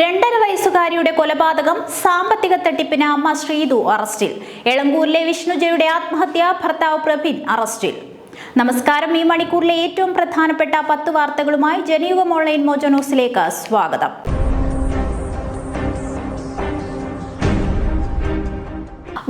രണ്ടര വയസ്സുകാരിയുടെ കൊലപാതകം സാമ്പത്തിക തട്ടിപ്പിന് അമ്മ ശ്രീതു അറസ്റ്റിൽ. എളങ്കൂരിലെ വിഷ്ണുജയുടെ ആത്മഹത്യ ഭർത്താവ് പ്രബിൻ അറസ്റ്റിൽ. നമസ്കാരം. ഈ മണിക്കൂറിലെ ഏറ്റവും പ്രധാനപ്പെട്ട പത്ത് വാർത്തകളുമായി ജനയുഗം ഓൺലൈൻ മോജോ ന്യൂസിലേക്ക് സ്വാഗതം.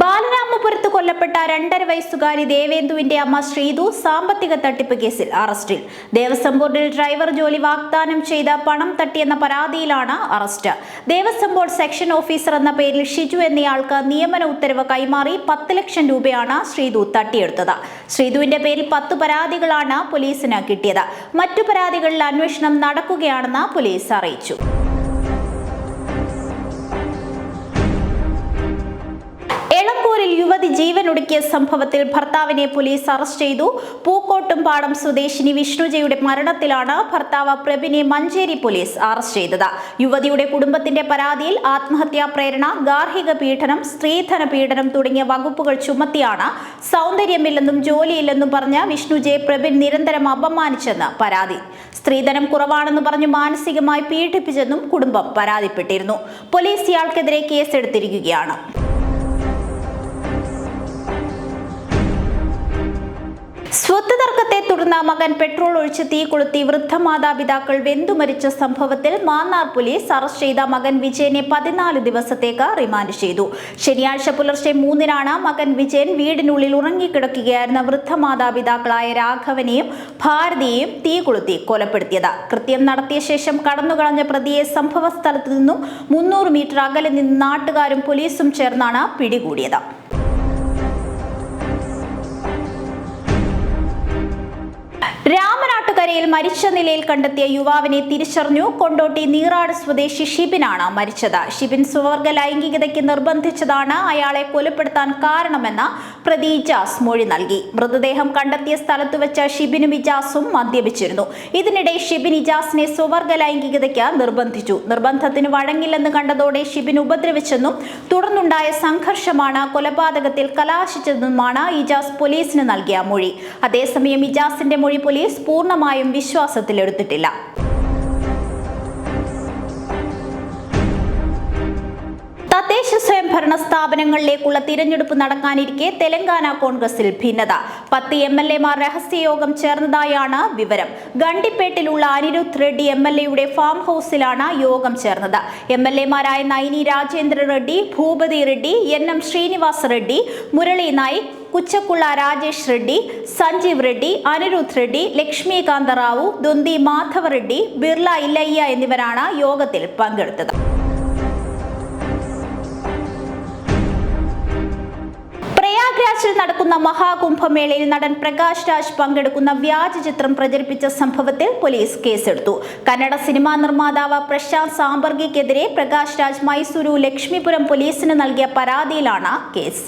ബാലരാമപുരത്ത് കൊല്ലപ്പെട്ട രണ്ടര വയസ്സുകാരി ദേവേന്ദുവിന്റെ അമ്മ ശ്രീതു സാമ്പത്തിക തട്ടിപ്പ് കേസിൽ അറസ്റ്റിൽ. ദേവസ്വം ബോർഡിൽ ഡ്രൈവർ ജോലി വാഗ്ദാനം ചെയ്ത പണം തട്ടിയെന്ന പരാതിയിലാണ് arrest. Devaswom board section officer എന്ന പേരിൽ ഷിജു എന്നയാൾക്ക് നിയമന ഉത്തരവ് കൈമാറി പത്ത് ലക്ഷം രൂപയാണ് ശ്രീതു തട്ടിയെടുത്തത്. ശ്രീതുവിന്റെ പേരിൽ പത്ത് പരാതികളാണ് പോലീസിന് കിട്ടിയത്. മറ്റു പരാതികളിൽ അന്വേഷണം നടക്കുകയാണെന്ന് പോലീസ് അറിയിച്ചു. യുവതി ജീവനൊടുക്കിയ സംഭവത്തിൽ ഭർത്താവിനെ പോലീസ് അറസ്റ്റ് ചെയ്തു. പൂക്കോട്ടുംപാടം സ്വദേശിനി വിഷ്ണുജയുടെ മരണത്തിലാണ് ഭർത്താവ് പ്രബിനെ മഞ്ചേരി പോലീസ് അറസ്റ്റ് ചെയ്തത്. യുവതിയുടെ കുടുംബത്തിന്റെ പരാതിയിൽ ആത്മഹത്യാ പ്രേരണ ഗാർഹിക പീഡനം സ്ത്രീധന പീഡനം തുടങ്ങിയ വകുപ്പുകൾ ചുമത്തിയാണ് സൗന്ദര്യമില്ലെന്നും ജോലിയില്ലെന്നും പറഞ്ഞ വിഷ്ണുജയെ പ്രബിൻ നിരന്തരം അപമാനിച്ചെന്ന് പരാതി. സ്ത്രീധനം കുറവാണെന്ന് പറഞ്ഞ് മാനസികമായി പീഡിപ്പിച്ചെന്നും കുടുംബം പരാതിപ്പെട്ടിരുന്നു. പോലീസ് ഇയാൾക്കെതിരെ കേസെടുത്തിരിക്കുകയാണ്. സ്വത്ത് തർക്കത്തെ തുടർന്ന് മകൻ പെട്രോൾ ഒഴിച്ച് തീ കൊളുത്തി വൃദ്ധ മാതാപിതാക്കൾ വെന്തുമരിച്ച സംഭവത്തിൽ മാന്നാർ പോലീസ് അറസ്റ്റ് ചെയ്ത മകൻ വിജയനെ പതിനാല് ദിവസത്തേക്ക് റിമാൻഡ് ചെയ്തു. ശനിയാഴ്ച പുലർച്ചെ മൂന്നിനാണ് മകൻ വിജയൻ വീടിനുള്ളിൽ ഉറങ്ങിക്കിടക്കുകയായിരുന്ന വൃദ്ധ മാതാപിതാക്കളായ രാഘവനെയും ഭാരതിയെയും തീ കൊളുത്തി കൊലപ്പെടുത്തിയത്. കൃത്യം നടത്തിയ ശേഷം കടന്നുകളഞ്ഞ പ്രതിയെ സംഭവ സ്ഥലത്തു നിന്നും മുന്നൂറ് മീറ്റർ അകലെ നിന്ന് നാട്ടുകാരും പോലീസും ചേർന്നാണ് പിടികൂടിയത്. രാമനാട്ടുകരയിൽ മരിച്ച നിലയിൽ കണ്ടെത്തിയ യുവാവിനെ തിരിച്ചറിഞ്ഞു. കൊണ്ടോട്ടി നീറാട് സ്വദേശി ഷിബിനാണ് മരിച്ചത്. ഷിബിൻ സ്വവർഗ ലൈംഗികതയ്ക്ക് നിർബന്ധിച്ചതാണ്. അയാളെ കൊലപ്പെടുത്താൻ കാരണമെന്ന് പ്രതി ഇജാസ് മൊഴി നൽകി. മൃതദേഹം കണ്ടെത്തിയ സ്ഥലത്ത് വെച്ച് ഷിബിനും ഇജാസും മദ്യപിച്ചിരുന്നു. ഇതിനിടെ ഷിബിൻ ഇജാസിനെ സ്വവർഗ ലൈംഗികതയ്ക്ക് നിർബന്ധിച്ചു. നിർബന്ധത്തിന് വഴങ്ങില്ലെന്ന് കണ്ടതോടെ ഷിബിൻ ഉപദ്രവിച്ചെന്നും തുടർന്നുണ്ടായ സംഘർഷമാണ് കൊലപാതകത്തിൽ കലാശിച്ചതെന്നുമാണ് ഇജാസ് പോലീസിന് നൽകിയ മൊഴി. അതേസമയം ഇജാസിന്റെ മൊഴി പോലീസ് പൂർണമായും വിശ്വാസത്തിലെടുത്തിട്ടില്ല. തദ്ദേശ സ്വയംഭരണ സ്ഥാപനങ്ങളിലേക്കുള്ള തിരഞ്ഞെടുപ്പ് നടക്കാനിരിക്കെ തെലങ്കാന കോൺഗ്രസിൽ ഭിന്നത. പത്ത് എം എൽ എമാർ രഹസ്യയോഗം ചേർന്നതായാണ് വിവരം. ഗണ്ടിപ്പേട്ടിലുള്ള അനിരുദ്ധ് റെഡ്ഡി എം എൽ എയുടെ ഫാം ഹൗസിലാണ് യോഗം ചേർന്നത്. എം എൽ എമാരായ നൈനി രാജേന്ദ്ര റെഡ്ഡി ഭൂപതി റെഡ്ഡി എൻ എം ശ്രീനിവാസ് റെഡ്ഡി മുരളി നായിക് കുച്ചക്കുള്ള രാജേഷ് റെഡ്ഡി സഞ്ജീവ് റെഡ്ഡി അനിരുദ്ധ് റെഡ്ഡി ലക്ഷ്മികാന്ത റാവു ദുന്തി മാധവ റെഡ്ഡി ബിർള ഇല്ലയ്യ എന്നിവരാണ് യോഗത്തിൽ പങ്കെടുത്തത്. പ്രയാഗ്രാജിൽ നടക്കുന്ന മഹാകുംഭമേളയിൽ നടൻ പ്രകാശ് രാജ് പങ്കെടുക്കുന്ന വ്യാജ ചിത്രം പ്രചരിപ്പിച്ച സംഭവത്തിൽ പോലീസ് കേസെടുത്തു. കന്നഡ സിനിമാ നിർമ്മാതാവ് പ്രശാന്ത് സാമ്പർഗിക്കെതിരെ പ്രകാശ് രാജ് മൈസൂരു ലക്ഷ്മിപുരം പോലീസിന് നൽകിയ പരാതിയിലാണ് കേസ്.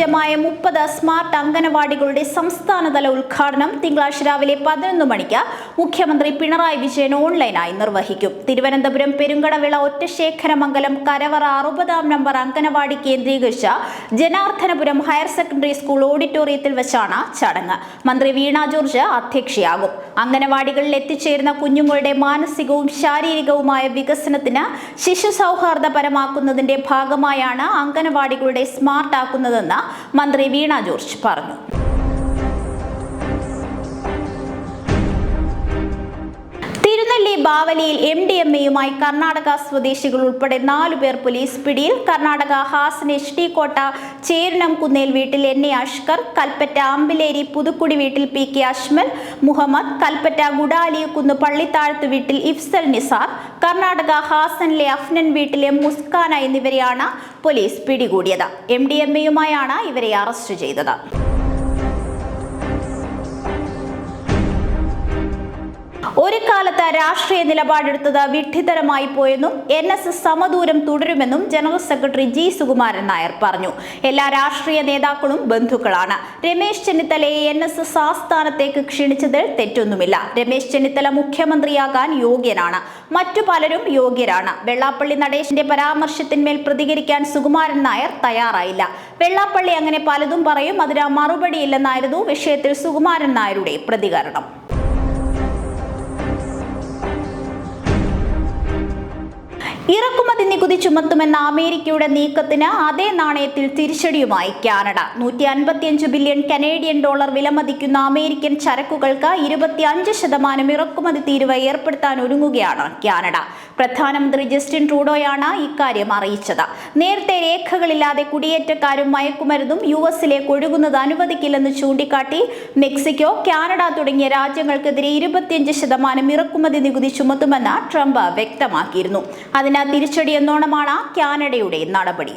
സജ്ജമായ മുപ്പത് സ്മാർട്ട് അംഗനവാടികളുടെ സംസ്ഥാനതല ഉദ്ഘാടനം തിങ്കളാഴ്ച രാവിലെ പതിനൊന്ന് മണിക്ക് മുഖ്യമന്ത്രി പിണറായി വിജയൻ ഓൺലൈനായി നിർവഹിക്കും. തിരുവനന്തപുരം പെരുങ്കടവിള ഒറ്റശേഖരമംഗലം കരവറ അറുപതാം നമ്പർ അംഗനവാടി കേന്ദ്രീകരിച്ച ജനാർദ്ദനപുരം ഹയർ സെക്കൻഡറി സ്കൂൾ ഓഡിറ്റോറിയത്തിൽ വെച്ചാണ് ചടങ്ങ്. മന്ത്രി വീണ ജോർജ് അധ്യക്ഷയാകും. അംഗനവാടികളിൽ എത്തിച്ചേരുന്ന കുഞ്ഞുങ്ങളുടെ മാനസികവും ശാരീരികവുമായ വികസനത്തിന് ശിശു സൗഹാർദ്ദപരമാക്കുന്നതിന്റെ ഭാഗമായാണ് അംഗനവാടികളുടെ സ്മാർട്ടാക്കുന്നതെന്ന് മന്ത്രി വീണ ജോർജ് പറഞ്ഞു. തിരുനെല്ലി ബാവലിയിൽ എം ഡി എം എയുമായി കർണാടക സ്വദേശികൾ ഉൾപ്പെടെ നാലു പേർ പോലീസ് പിടിയിൽ. കർണാടക ഹാസൻ എച്ച് ഡി കോട്ട ചേരുനം കുന്നേൽ വീട്ടിൽ എൻ എ അഷ്കർ കൽപ്പറ്റ അമ്പിലേരി പുതുക്കുടി വീട്ടിൽ പി കെ അഷ്മൽ മുഹമ്മദ് കൽപ്പറ്റ ഗുഡാലിയക്കുന്ന് പള്ളിത്താഴത്ത് വീട്ടിൽ ഇഫ്സൽ നിസാർ കർണാടക ഹാസനിലെ അഫ്നൻ വീട്ടിലെ മുസ്കാന എന്നിവരെയാണ് പോലീസ് പിടികൂടിയത്. എം ഡി എം എയുമായാണ് ഇവരെ അറസ്റ്റ് ചെയ്തത്. ഒരു കാലത്ത് രാഷ്ട്രീയ നിലപാടെടുത്തത് വിഡ്ഢിതരമായി പോയെന്നും എൻ എസ് എസ് സമദൂരം തുടരുമെന്നും general secretary G Sukumaran Nair പറഞ്ഞു. എല്ലാ രാഷ്ട്രീയ നേതാക്കളും ബന്ധുക്കളാണ്. രമേശ് ചെന്നിത്തലയെ എൻ എസ് എസ് ആസ്ഥാനത്തേക്ക് ക്ഷണിച്ചതിൽ തെറ്റൊന്നുമില്ല. രമേശ് ചെന്നിത്തല മുഖ്യമന്ത്രിയാകാൻ യോഗ്യനാണ്. മറ്റു പലരും യോഗ്യരാണ്. വെള്ളാപ്പള്ളി നടേശന്റെ പരാമർശത്തിന്മേൽ പ്രതികരിക്കാൻ സുകുമാരൻ നായർ തയ്യാറായില്ല. വെള്ളാപ്പള്ളി അങ്ങനെ പലതും പറയും. അതിന് മറുപടിയില്ലെന്നായിരുന്നു വിഷയത്തിൽ സുകുമാരൻ നായരുടെ പ്രതികരണം. ഇറക്കുമതി നികുതി ചുമത്തുമെന്ന അമേരിക്കയുടെ നീക്കത്തിന് അതേ നാണയത്തിൽ തിരിച്ചടിയുമായി കാനഡ. നൂറ്റി അൻപത്തിയഞ്ച് ബില്യൺ കനേഡിയൻ ഡോളർ വിലമതിക്കുന്ന അമേരിക്കൻ ചരക്കുകൾക്ക് ഇരുപത്തിയഞ്ച് ശതമാനം ഇറക്കുമതി തീരുവ ഏർപ്പെടുത്താൻ ഒരുങ്ങുകയാണ് കാനഡ. പ്രധാനമന്ത്രി ജസ്റ്റിൻ ട്രൂഡോയാണ് ഇക്കാര്യം അറിയിച്ചത്. നേരത്തെ രേഖകളില്ലാതെ കുടിയേറ്റക്കാരും മയക്കുമരുന്നും യു എസിലേക്ക് ഒഴുകുന്നത് അനുവദിക്കില്ലെന്ന് ചൂണ്ടിക്കാട്ടി മെക്സിക്കോ കാനഡ തുടങ്ങിയ രാജ്യങ്ങൾക്കെതിരെ ഇരുപത്തിയഞ്ച് ശതമാനം ഇറക്കുമതി നികുതി ചുമത്തുമെന്ന് ട്രംപ് വ്യക്തമാക്കിയിരുന്നു. അതിനാൽ തിരിച്ചടി എന്നോണമാണ് കാനഡയുടെ നടപടി.